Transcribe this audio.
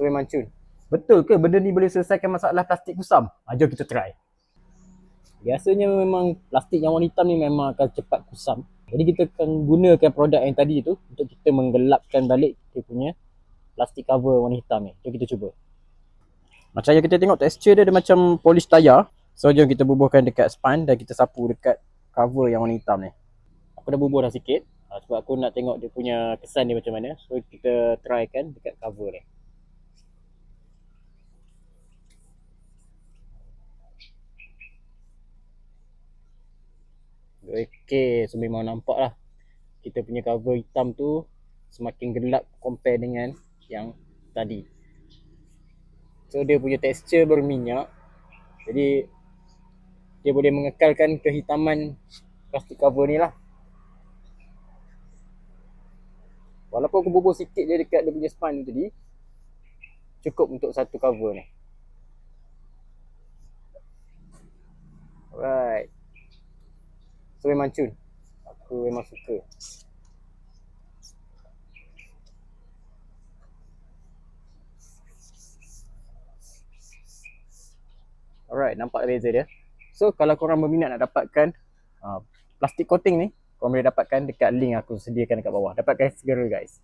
So memang cun. Betul ke benda ni boleh selesaikan masalah plastik kusam? Ha, jom kita try. Biasanya memang plastik yang warna hitam ni memang akan cepat kusam. Jadi kita akan gunakan produk yang tadi tu untuk kita menggelapkan balik dia punya plastik cover warna hitam ni. Jom kita cuba. Macam yang kita tengok tekstur dia, dia macam polish tayar. So jom kita bubuhkan dekat span dan kita sapu dekat cover yang warna hitam ni. Aku dah bubuh dah sikit. Ha, sebab aku nak tengok dia punya kesan dia macam mana. So kita try kan dekat cover ni. Okey, so memang nampak lah kita punya cover hitam tu semakin gelap compare dengan yang tadi. So dia punya tekstur berminyak. Jadi dia boleh mengekalkan kehitaman plastik cover ni lah. Walaupun aku bubuh sikit je dekat dia punya span tadi Cukup untuk satu cover ni Alright So memang cun Aku memang suka Alright, nampak beza dia. So kalau korang berminat nak dapatkan uh, plastik coating ni, korang boleh dapatkan dekat link aku sediakan dekat bawah. Dapatkan segera guys.